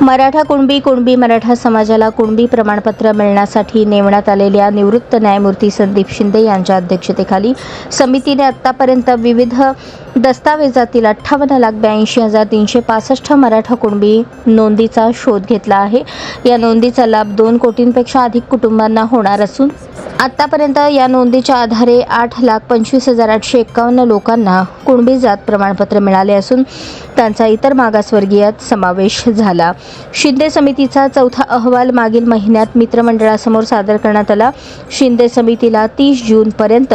मराठा कुणबी कुणबी मराठा समाजाला कुणबी प्रमाणपत्र मिळण्यासाठी नेमण्यात आलेल्या निवृत्त न्यायमूर्ती संदीप शिंदे यांच्या अध्यक्षतेखाली समितीने आत्तापर्यंत विविध दस्तावेजातील अठ्ठावन्न लाख ब्याऐंशी हजार तीनशे पासष्ट मराठा कुणबी नोंदीचा शोध घेतला आहे. या नोंदीचा लाभ दोन कोटींपेक्षा अधिक कुटुंबांना होणार असून आत्तापर्यंत या नोंदीच्या आधारे आठ लाख पंचवीस हजार आठशे एक्कावन्न लोकांना कुणबी जात प्रमाणपत्र मिळाले असून त्यांचा इतर मागासवर्गीयात समावेश झाला. शिंदे समितीचा चौथा अहवाल मागील महिन्यात मित्रमंडळासमोर सादर करण्यात आला. शिंदे समितीला तीस जूनपर्यंत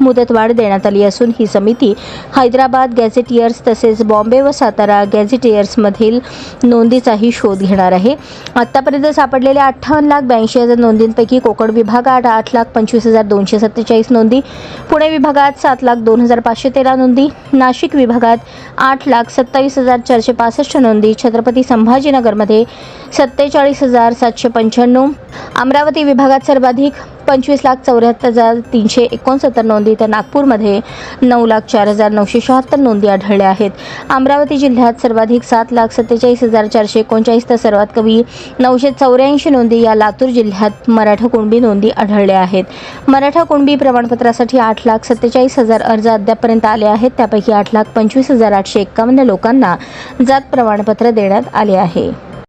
मुदतवाढ देण्यात आली असून ही समिती हैदराबाद गॅझेटियर्स तसेच बॉम्बे व सातारा गॅझेटियर्समधील नोंदीचाही शोध घेणार आहे. आत्तापर्यंत सापडलेल्या अठ्ठावन्न लाख ब्याऐंशी हजार नोंदींपैकी कोकण विभागात आठ लाख पंचवीस हजार दोनशे सत्तेचाळीस नोंदी पुणे विभागात सात लाख दोन हजार पाचशे तेरा नोंदी नाशिक विभागात आठ लाख सत्तावीस हजार चारशे पासष्ट नोंदी छत्रपती संभाजीनगरमध्ये सत्तेचाळीस हजार सातशे पंच्याण्णव अमरावती विभागात सर्वाधिक पंचवीस लाख चौऱ्याहत्तर हजार तीनशे एकोणसत्तर नोंदी. तर नागपूरमध्ये नऊ लाख चार हजार नऊशे शहात्तर नोंदी आढळल्या आहेत. अमरावती जिल्ह्यात सर्वाधिक सात लाख सत्तेचाळीस हजार चारशे एकोणचाळीस तर सर्वात कमी नऊशे चौऱ्याऐंशी नोंदी या लातूर जिल्ह्यात मराठा कुणबी नोंदी आढळल्या आहेत. मराठा कुणबी प्रमाणपत्रासाठी आठ लाख सत्तेचाळीस हजार अर्ज अद्यापपर्यंत आले आहेत. त्यापैकी आठ लाख पंचवीस हजार आठशे एक्कावन्न लोकांना जात प्रमाणपत्र देण्यात आले आहे.